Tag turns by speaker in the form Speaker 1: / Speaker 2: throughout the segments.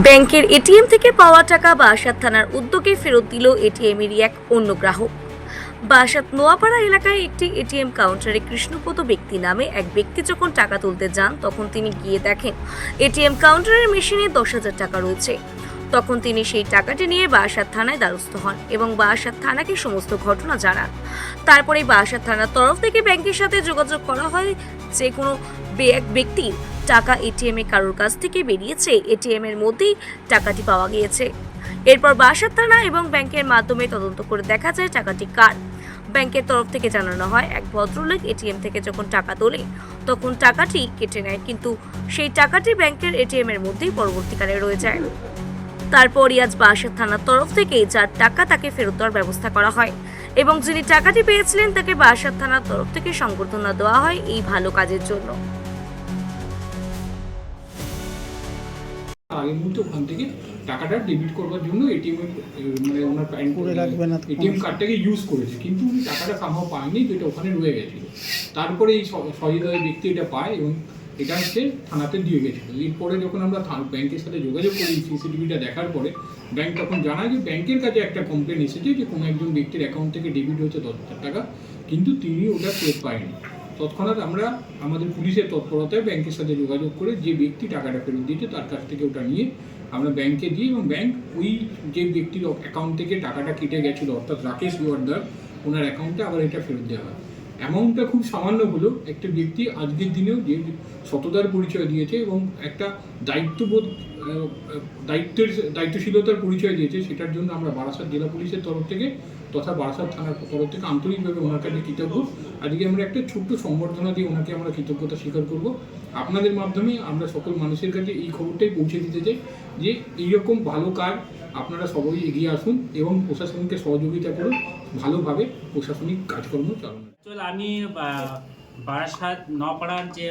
Speaker 1: ব্যাংকের এটিএম থেকে পাওয়া টাকা বারাসাত থানার উদ্যোগে ফেরত দিল এটিএমেরই এক অন্য গ্রাহক। বারাসাত নোয়াপাড়া এলাকায় একটি এটিএম কাউন্টারে কৃষ্ণপদ ব্যক্তি নামে এক ব্যক্তি যখন টাকা তুলতে যান, তখন তিনি গিয়ে দেখেন, এটিএম কাউন্টারের মেশিনে দশ হাজার টাকা রয়েছে। তখন তিনি সেই টাকাটি নিয়ে বারাসাত থানায় দ্বারস্থ হন এবং বারাসাত থানাকে সমস্ত ঘটনা জানান। তারপরে বারাসাত থানার তরফ থেকে ব্যাংকের সাথে যোগাযোগ করা হয় যে কোনো এক ব্যক্তির টাকা এটিএম এ কারোর কাছ থেকে বেরিয়েছে। এটিএম এর মধ্যেই টাকাটি পাওয়া গিয়েছে। এরপর বাসার থানা এবং ব্যাংকের মাধ্যমে তদন্ত করে দেখা যায় টাকাটি কার। ব্যাংকের তরফ থেকে জানানো হয়, এক ভদ্রলোক এটিএম থেকে যখন টাকা তোলে, তখন টাকাটি কেটে নেয়, কিন্তু সেই টাকাটি ব্যাংকের এটিএম এর মধ্যেই পরবর্তীকালে রয়ে যায়। তারপরই আজ বাসার থানার তরফ থেকে যার টাকা তাকে ফেরত দেওয়ার ব্যবস্থা করা হয় এবং যিনি টাকাটি পেয়েছিলেন, তাকে বাসার থানার তরফ থেকে সংবর্ধনা দেওয়া হয় এই ভালো কাজের জন্য।
Speaker 2: আগের মুহূর্তে ওখান থেকে টাকাটা ডেবিট করবার জন্য এটিএম মানে ওনার প্যান
Speaker 3: করে রাখবে না।
Speaker 2: এটিএম কার্ডটাকে ইউজ করেছে। কিন্তু উনি টাকাটা সামহাও পায়নি তো এটা ওখানে রয়ে গেছিল। তারপরে এই সহৃদয় ব্যক্তি এটা পায় এবং এটা হচ্ছে থানাতে দিয়ে গেছিল। এরপরে যখন আমরা ব্যাংকের সাথে যোগাযোগ করি সিসিটিভিটা দেখার পরে ব্যাংক তখন জানায় যে ব্যাংকের কাছে একটা কমপ্লেন এসেছে যে কোনো একজন ব্যক্তির অ্যাকাউন্ট থেকে ডেবিট হয়েছে দশ হাজার টাকা কিন্তু তিনি ওটা ফেরত পায়নি। তৎক্ষণাৎ আমরা আমাদের পুলিশের তৎপরতায় ব্যাংকের সাথে যোগাযোগ করে যে ব্যক্তি টাকাটা ফেরত দিয়েছে তার কাছ থেকে ওটা নিয়ে আমরা ব্যাংকে দিই এবং ব্যাংক ওই যে ব্যক্তির অ্যাকাউন্ট থেকে টাকাটা কেটে গেছিল অর্থাৎ রাকেশ গোয়ারদার ওনার অ্যাকাউন্টে আবার এটা ফেরত দেওয়া হয়। অ্যামাউন্টটা খুব সামান্য হলো একটা ব্যক্তি আজকের দিনেও যে সততার পরিচয় দিয়েছে এবং একটা দায়িত্ববোধ দায়িত্বের, দায়িত্বশীলতার পরিচয় দিয়েছে, সেটার জন্য আমরা বারাসাত জেলা পুলিশের তরফ থেকে তথা বারাসাত থানার তরফ থেকে আন্তরিকভাবে ওনার কাছে কৃতজ্ঞ। আজকে আমরা একটা ছোট্ট সম্বর্ধনা দিয়ে ওনাকে আমরা কৃতজ্ঞতা স্বীকার করব। আপনাদের মাধ্যমে আমরা সকল মানুষের কাছে এই খবরটাই পৌঁছে দিতে চাই যে এইরকম ভালো কাজ আপনারা সবাই এগিয়ে আসুন এবং প্রশাসনকে সহযোগিতা করুন ভালোভাবে প্রশাসনিক কাজকর্ম চালানো।
Speaker 4: আমি বারাসাত নপাড়ার যে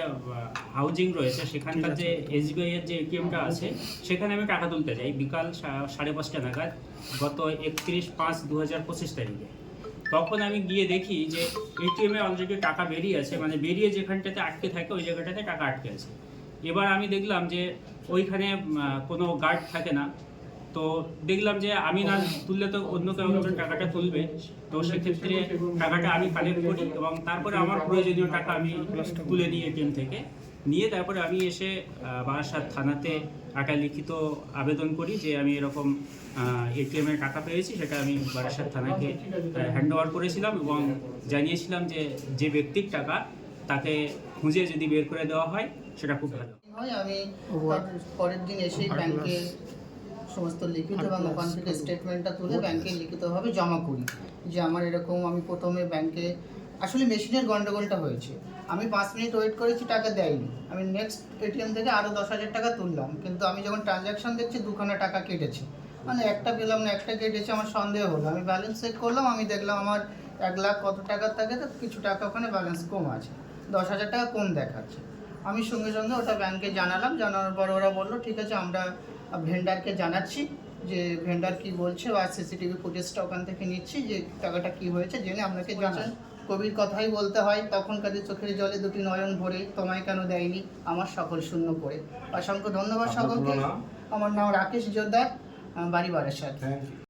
Speaker 4: হাউজিং রয়েছে সেখানকার যে এসবিআই এর যে এটিএমটা আছে সেখানে আমি টাকা তুলতে যাই। বিকাল সাড়ে পাঁচটা নাগাদ গত একত্রিশ পাঁচ দু হাজার পঁচিশ তারিখে। তখন আমি গিয়ে দেখি যে এটিএমে অলরেডি টাকা বেরিয়ে আছে মানে বেরিয়ে যেখানটাতে আটকে থাকে ওই জায়গাটাতে টাকা আটকে আছে। এবার আমি দেখলাম যে ওইখানে কোনো গার্ড থাকে না। তো দেখলাম যে আমি না তুললে তো অন্য কেউ টাকাটা তুলবে। তো সেক্ষেত্রে টাকাটা আমি কালেক্ট করি এবং তারপরে আমার প্রয়োজনীয় টাকা আমি তুলে নিই এটিএম থেকে। নিয়ে তারপরে আমি এসে বারাসাত থানাতে একটা লিখিত আবেদন করি যে আমি এরকম এটিএমের টাকা পেয়েছি, সেটা আমি বারাসাত থানাকে হ্যান্ড ওভার করেছিলাম এবং জানিয়েছিলাম যে যে ব্যক্তির টাকা তাকে খুঁজে যদি বের করে দেওয়া হয়, সেটা খুব ভালো।
Speaker 5: আমি পরের দিন এসেই ব্যাংকে সমস্ত লিখিত এবং ওখান থেকে স্টেটমেন্টটা তুলে ব্যাংকে লিখিতভাবে জমা করি। যে আমার এরকম আমি প্রথমে ব্যাংকে আসলে মেশিনের গন্ডগোলটা হয়েছে। আমি পাঁচ মিনিট ওয়েট করেছি টাকা দেয়নি। আমি নেক্সট এটিএম থেকে আরও দশ হাজার টাকা তুললাম। কিন্তু আমি যখন ট্রানজ্যাকশন দেখছি দুখানা টাকা কেটেছে। মানে একটা পেলাম না একটা কেটেছে আমার সন্দেহ হলো। আমি ব্যালেন্স চেক করলাম আমি দেখলাম আমার এক লাখ কত টাকার থাকে তো কিছু টাকা ওখানে ব্যালেন্স কম আছে। দশ হাজার টাকা কম দেখাচ্ছে। আমি সঙ্গে সঙ্গে ওটা ব্যাংকে জানালাম। জানানোর পর ওরা বলল ঠিক আছে আমরা ভেন্ডারকে জানাচ্ছি যে ভেন্ডার কি বলছে বা সিসিটিভি ফুটেজটা ওখান থেকে নিচ্ছি যে টাকাটা কি হয়েছে জেনে আপনাকে জানান কবির কথাই বলতে হয় তখন কাদের চোখের জলে দুটি নয়ন ভরে তোমায় কেন দেয়নি? আমার সকল শূন্য করে। অসংখ্য ধন্যবাদ সকলকে। আমার নাম রাকেশ জোরদার বাড়ি বারাসাত।